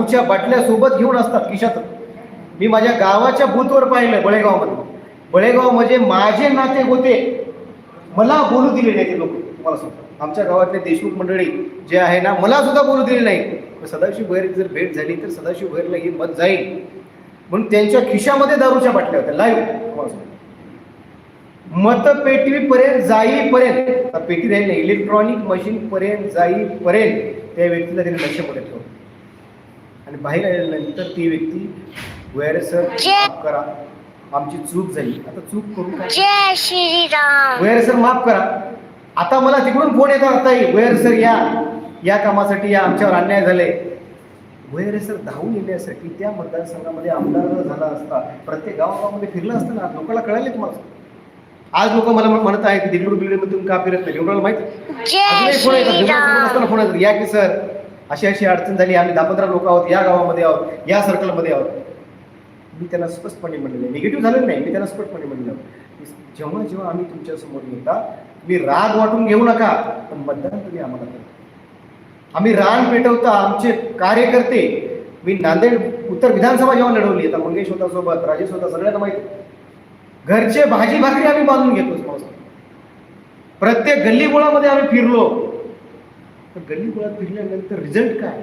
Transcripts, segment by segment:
दारूच्या बाटल्या सोबत घेऊन असतात खिशात. मी माझ्या गावाच्या बूथवर पाहिलं बळेगावमध्ये. बळेगाव म्हणजे माझे नाते होते. मला बोलू दिले नाही ते लोक मला सुद्धा. आमच्या गावातले देशमुख मंडळी जे आहे ना मला सुद्धा बोलू दिले नाही. पण सदाशिव भैर जर भेट झाली तर सदाशिव भैरला ही मत जाईल. म्हणून त्यांच्या खिशामध्ये दारूच्या बाटल्या होत्या लाईव्ह मतपेटीपर्यंत जाईपर्यंत पेटी राहील इलेक्ट्रॉनिक मशीन पर्यंत जाईपर्यंत त्या व्यक्तीला त्यांनी लक्षामध्ये ठेवलं. आणि बाहेर आल्यानंतर ती व्यक्ती वैर सर माफ करा. आमची चूक झाली. आता चूक करू वैर सर माफ करा. आता मला तिकडून फोन येतात ताई वैर सर या. या कामासाठी या आमच्यावर अन्याय झाले. वैर सर धावून येण्यासाठी त्या मतदारसंघामध्ये आमदार झाला असता प्रत्येक गावागावामध्ये फिरलं असतं ना लोकांना कळाले तुम्हाला. आज लोक मला म्हण- म्हणत आहेत बिल्डिंग तुम्ही का फिरत नाही? एवढं माहिती फोन येतात. फोन येतात. या की सर अशी अशी अडचण झाली आम्ही दहा पंधरा लोक आहोत या गावामध्ये आहोत या सर्कलमध्ये आहोत. मी त्यांना स्पष्टपणे म्हणलेलं आहे. निगेटिव्ह झालेलं नाही मी त्यांना स्पष्टपणे म्हणलं जेव्हा जेव्हा आम्ही तुमच्यासमोर येता मी राग वाटून घेऊ नका पण मतदान तुम्ही आम्हाला करा. आम्ही रान पेटवता आमचे कार्यकर्ते. मी नांदेड उत्तर विधानसभा जेव्हा लढवली आता मंगेश होता सोबत राजेश होता सगळ्यांना माहिती घरचे भाजी भाकरी आम्ही बांधून घेतो प्रत्येक गल्ली प्रत्येक आम्ही फिरलो. तर गल्लीबोळात फिरल्यानंतर रिझल्ट काय?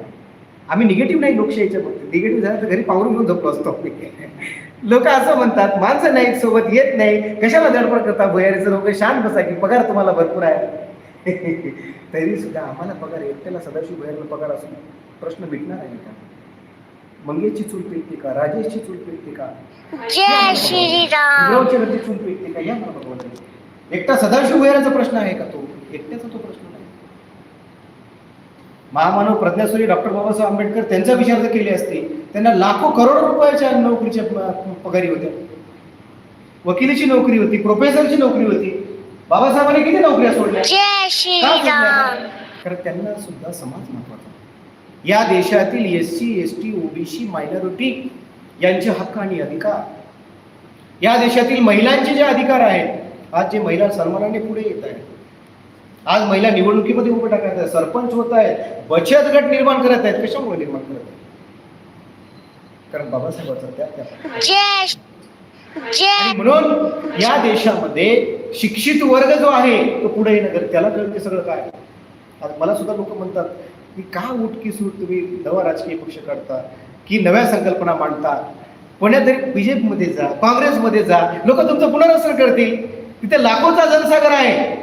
आम्ही निगेटिव्ह नाही लोकशाहीच्या बाबतीत. निगेटिव्ह झालं तर घरी पावरून घेऊन झोपलो असतो लोक असं म्हणतात माणसं नाहीत सोबत येत नाही. कशाला धडपड करता? भयारीचं लोक शांत बसा की पगार तुम्हाला भरपूर आहे. तरी सुद्धा आम्हाला पगार एकट्याला सदाशिव भैरला पगार असून प्रश्न मिटणार आहे का? मंगेशची चूल पेटते का? राजेशची चूल पेटते का? चूल पेटते का? या मला भगवंताने एकटा सदाशिव भैराचा प्रश्न आहे का तो? एकट्याचा तो नाही महामानव प्रज्ञासूरी डॉक्टर बाबासाहेब आंबेडकर त्यांचा विचार जर केले असते. त्यांना लाखो करोड रुपयाच्या नोकरीच्या पगारी होत्या. वकिलीची नोकरी होती प्रोफेसरची नोकरी होती. बाबासाहेबांनी किती नोकऱ्या सोडल्या? कारण त्यांना सुद्धा समाज महत्त्वाचा या देशातील S C S T OBC minority यांचे हक्क आणि अधिकार. या देशातील महिलांचे जे अधिकार आहेत आज जे महिला सन्मानाने पुढे येत आहेत आज महिला निवडणुकीमध्ये उभं टाकत आहेत सरपंच होत आहेत बचत गट निर्माण करत आहेत. कशामुळे निर्माण करत आहेत? कारण बाबासाहेबांचा म्हणून या देशामध्ये शिक्षित वर्ग जो आहे तो पुढे येणं गरज त्याला कळते सगळं काय? आता मला सुद्धा लोक म्हणतात की का उठकी सूट तुम्ही नवा राजकीय पक्ष काढता की नव्या संकल्पना मांडता? पुण्यात तरी बीजेपीमध्ये जा काँग्रेसमध्ये जा लोक तुमचं पुनर्वसन करतील. तिथे लाखोचा जनसागर आहे.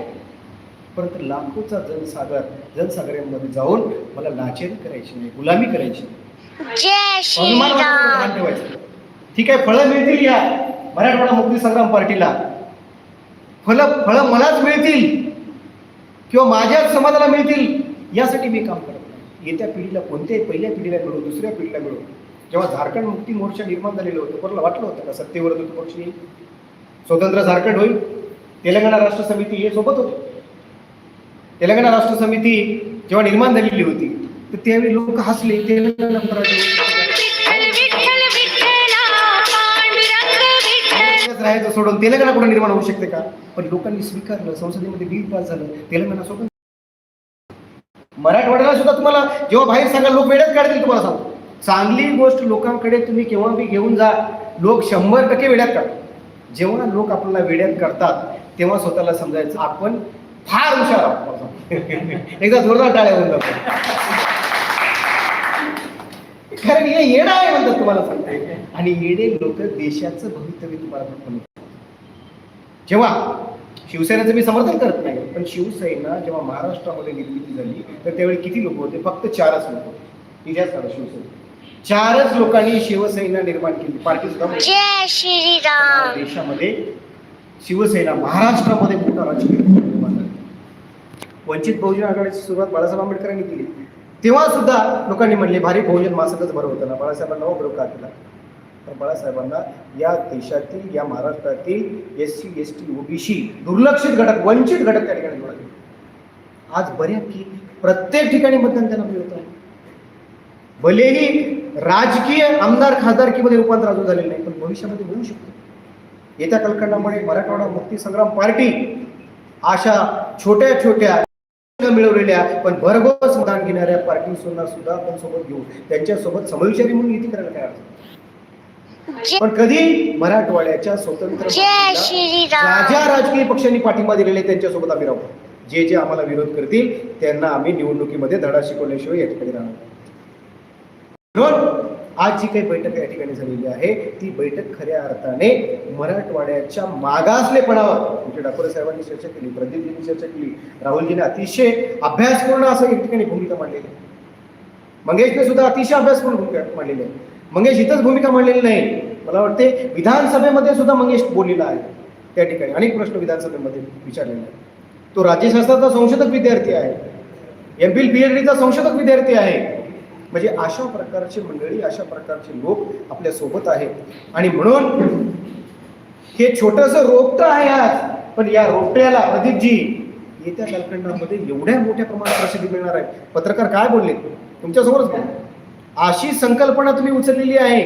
परंतु लाखोचा जनसागर जनसागरामध्ये जाऊन मला लाचेरी करायची नाही गुलामी करायची नाही. ठेवायचं. ठीक आहे फळं मिळतील या मराठवाडा मुक्ती संग्राम पार्टीला. फळं फळं मलाच मिळतील किंवा माझ्याच समाजाला मिळतील यासाठी मी काम करत नाही. येत्या पिढीला कोणत्याही पहिल्या पिढीला मिळू दुसऱ्या पिढीला मिळू. जेव्हा झारखंड मुक्ती मोर्चा निर्माण झालेलं होतं कोणाला वाटलं होतं का सत्तेवर पक्ष येईल? स्वतंत्र झारखंड होईल? तेलंगणा राष्ट्र समिती हे सोबत होते. तेलंगणा राष्ट्र समिती जेव्हा निर्माण झालेली होती तर त्यावेळी लोक हसले तेलंगणा राहायचं सोडून तेलंगणा कुठे निर्माण होऊ शकते का? पण लोकांनी स्वीकारलं संसदेमध्ये बिल पास झालं तेलंगणा सोबत मराठवाड्याला सुद्धा तुम्हाला जेव्हा बाहेर सांगा लोक वेड्यात काढतील तुम्हाला सांगतो. चांगली गोष्ट लोकांकडे तुम्ही केव्हा बी घेऊन जा लोक शंभर टक्के वेड्यात काढतात. जेव्हा लोक आपल्याला वेड्यात काढतात तेव्हा स्वतःला समजायचं आपण फार हुशार. एकदा जोरदार टाळ्या होऊन जातो. कारण हे येणं आहे म्हणतात तुम्हाला सांगते आणि येडे लोक देशाचं भवितव्य तुम्हाला पण जेव्हा शिवसेनेचं मी समर्थन करत नाही पण शिवसेना जेव्हा महाराष्ट्रामध्ये निर्मिती झाली तर त्यावेळी किती लोक होते? फक्त चारच लोक होते. इतिहास काढा शिवसेना. चारच लोकांनी शिवसेना निर्माण केली. पार्टी सुद्धा देशामध्ये शिवसेना महाराष्ट्रामध्ये मोठा राजकीय झाला वंचित बहुजन आघाडीची सुरुवात बाळासाहेब आंबेडकरांनी केली. तेव्हा सुद्धा लोकांनी म्हणले भारी बहुजन मासकच बरं होतं ना बाळासाहेबांना हो बरोबर का केला? तर बाळासाहेबांना या देशातील या महाराष्ट्रातील S C S T OBC दुर्लक्षित घटक वंचित घटक त्या ठिकाणी जोडले. आज बऱ्यापैकी प्रत्येक ठिकाणी मतदान त्यांना मिळत आहे. भलेही राजकीय आमदार खासदारकीमध्ये रूपांतर अजून झालेलं नाही पण भविष्यामध्ये होऊ शकतो. येत्या कालखंडामध्ये मराठवाडा मुक्ती संग्राम पार्टी अशा छोट्या छोट्या मिळवलेल्या पण भरघोस मतदान घेणाऱ्या पार्टीसुद्धा सुद्धा आपण सोबत घेऊ. त्यांच्यासोबत समविचारी म्हणून युती करायला आहोत. जय पण कधी? मराठवाड्याच्या स्वतंत्र जय राजकीय पक्षांनी पाठिंबा दिलेले त्यांच्यासोबत आम्ही राहू. जे जे आम्हाला विरोध करतील त्यांना आम्ही निवडणुकीमध्ये धडा शिकवल्याशिवाय या ठिकाणी राहणार. आज जी काही बैठक या ठिकाणी झालेली आहे. ती बैठक खऱ्या अर्थाने मराठवाड्याच्या मागासलेपणावर म्हणजे डाकोरे साहेबांनी चर्चा केली प्रदीपजींनी चर्चा केली राहुलजीने अतिशय अभ्यासपूर्ण असं या ठिकाणी भूमिका मांडलेली आहे. मंगेशने सुद्धा अतिशय अभ्यासपूर्ण भूमिका मांडलेली आहे. मंगेश इथंच भूमिका मांडलेली नाही. मला वाटते विधानसभेमध्ये सुद्धा मंगेश बोललेला आहे त्या ठिकाणी. अनेक प्रश्न विधानसभेमध्ये विचारलेले आहेत. तो राज्यशास्त्राचा संशोधक विद्यार्थी आहे. एम. फिल. पी. एच. डीचा संशोधक विद्यार्थी आहे. म्हणजे अशा प्रकारची मंडळी अशा प्रकारचे लोक आपल्यासोबत आहेत. आणि म्हणून हे छोटस रोपटं आहे आज पण या रोपट्याला प्रदीपजी येत्या कालखंडामध्ये एवढ्या मोठ्या प्रमाणात प्रसिद्धी मिळणार आहे. पत्रकार काय बोलले? तुमच्यासमोरच बोलले. अशी संकल्पना तुम्ही उचललेली आहे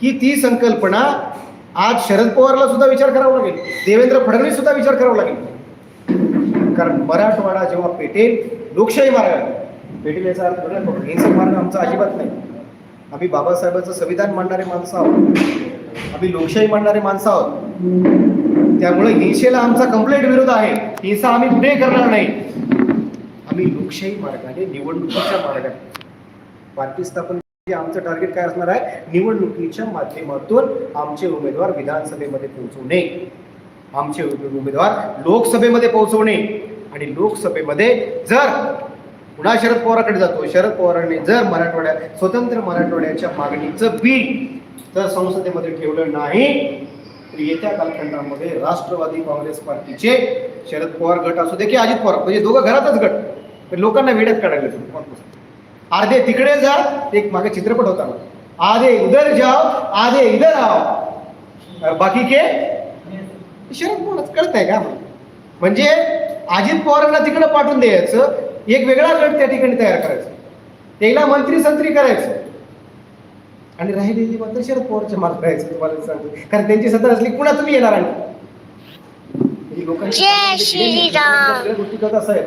की ती संकल्पना आज शरद पवारला सुद्धा विचार करावा लागेल. देवेंद्र फडणवीस सुद्धा विचार करावा लागेल. कारण मराठवाडा जेव्हा पेटेल लोकशाही मार्गाने पेटेल याचा अर्थ वेगळा करू हिंसक मार्ग आमचा अजिबात नाही. आम्ही बाबासाहेबांचं संविधान मांडणारे माणसं आहोत. आम्ही लोकशाही मांडणारे माणसं आहोत. त्यामुळे हिंसेला आमचा कंप्लेंट विरोध आहे. हिंसा आम्ही कुठे करणार नाही. आम्ही लोकशाही मार्गाने निवडणुकीच्या मार्गाने. पार्टी स्थापन आमचं टार्गेट काय असणार आहे? निवडणुकीच्या माध्यमातून आमचे उमेदवार विधानसभेमध्ये पोहोचवणे आमचे उमेदवार लोकसभेमध्ये पोहोचवणे आणि लोकसभेमध्ये जर पुन्हा शरद पवाराकडे जातो. शरद पवारांनी जर मराठवाड्या स्वतंत्र मराठवाड्याच्या मागणीचं बीट जर संसदेमध्ये ठेवलं नाही तर येत्या कालखंडामध्ये राष्ट्रवादी काँग्रेस पार्टीचे शरद पवार गट असू दे की अजित पवार म्हणजे दोघं घरातच गट. पण लोकांना वेड्यात काढायला लागले. आधे तिकडे जा एक मागे चित्रपट होता. ना. आधे उधर जाओ आधे इधर आओ. बाकी के? शरद पवारच कळत आहे का? म्हणजे अजित पवारांना तिकडे पाठवून द्यायचं एक वेगळा गट त्या ठिकाणी तयार करायचा. त्याला मंत्री संत्री करायचं. आणि राहिलेली मात्र शरद पवारच्या मार्ग राहायचं तुम्हाला सांगतो. कारण त्यांची सत्ता असली पुन्हा तुम्ही येणार आणि म्हणजे गोष्टी करत असं आहे.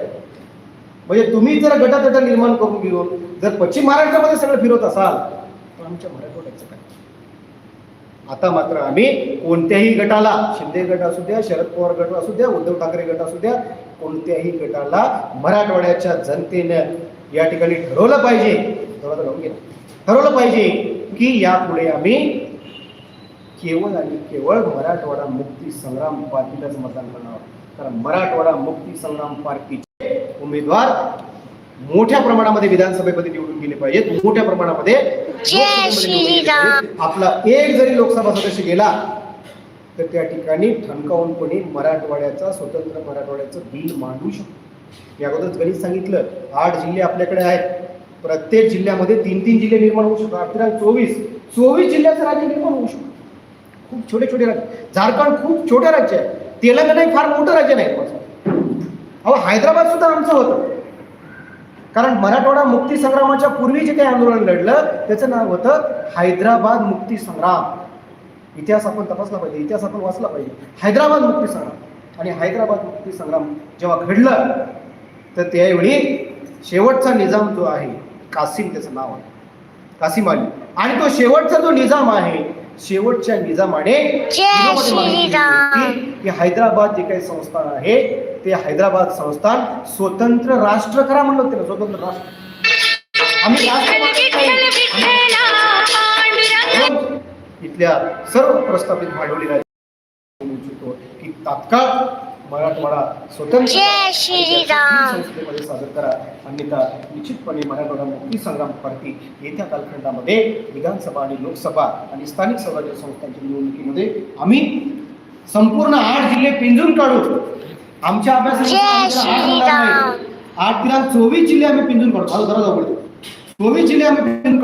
म्हणजे तुम्ही जर गटातट निर्माण करून घेऊन जर पश्चिम महाराष्ट्रामध्ये सगळं फिरवत असाल तर आमच्या मराठवाड्याचं काय? आता मात्र आम्ही कोणत्याही गटाला शिंदे गट असू द्या शरद पवार गट असू द्या उद्धव ठाकरे गट असू द्या कोणत्याही गटाला मराठवाड्याच्या जनतेनं या ठिकाणी ठरवलं पाहिजे. ठरवलं पाहिजे की यापुढे आम्ही केवळ आणि केवळ मराठवाडा मुक्ती संग्राम पार्टीलाच मतदान करणार कारण मराठवाडा मुक्ती संग्राम पार्टीचे उमेदवार मोठ्या प्रमाणामध्ये विधानसभेमध्ये निवडून गेले पाहिजेत. मोठ्या प्रमाणामध्ये. आपला एक जरी लोकसभा सदस्य गेला तर त्या ठिकाणी ठणकावूनपणे मराठवाड्याचा स्वतंत्र मराठवाड्याचं बिल मांडू शकतो. या अगोदर गणित सांगितलं आठ जिल्हे आपल्याकडे आहेत. प्रत्येक जिल्ह्यामध्ये तीन तीन जिल्हे निर्माण होऊ शकतात. अठरा चोवीस. चोवीस जिल्ह्याचं राज्य निर्माण होऊ शकतं. खूप छोटे छोटे राज्य. झारखंड खूप छोटे राज्य आहे. तेलंगणा हे फार मोठं राज्य नाही. अहो हैदराबाद सुद्धा आमचं होतं. कारण मराठवाडा मुक्ती संग्रामाच्या पूर्वी जे काही आंदोलन लढलं त्याचं नाव होतं हैदराबाद मुक्ती संग्राम. इतिहास आपण तपासला पाहिजे इतिहास आपण वाचला पाहिजे. हैदराबाद मुक्ती संग्राम. आणि हैदराबाद मुक्ती संग्राम जेव्हा घडलं तर त्यावेळी शेवटचा निजाम जो आहे कासिम त्याचं नाव आहे. कासिम अली. आणि तो शेवटचा जो निजाम आहे शेवटच्या निजामाने की हैदराबाद जे काही संस्थान आहे ते हैदराबाद संस्थान स्वतंत्र राष्ट्र करा म्हणलं त्याला स्वतंत्र राष्ट्र. आम्ही राष्ट्र इथल्या सर्व प्रस्थापित भांडवली राज्य इच्छितो की तात्काळ मराठवाडा स्वतंत्र. संसदेमध्ये सादर करा. अन्यथा निश्चितपणे मराठवाडा मुक्ती संग्राम पार्टी येत्या कालखंडामध्ये विधानसभा आणि लोकसभा आणि स्थानिक स्वराज्य संस्थांच्या निवडणुकीमध्ये आम्ही संपूर्ण आठ जिल्हे पिंजून काढू. आमच्या अभ्यासानुसार आठ दिनांक चोवीस जिल्हे आम्ही पिंजून काढू. माझं जरा जाऊ चोवीस जिल्हे आम्ही पिंजून काढू.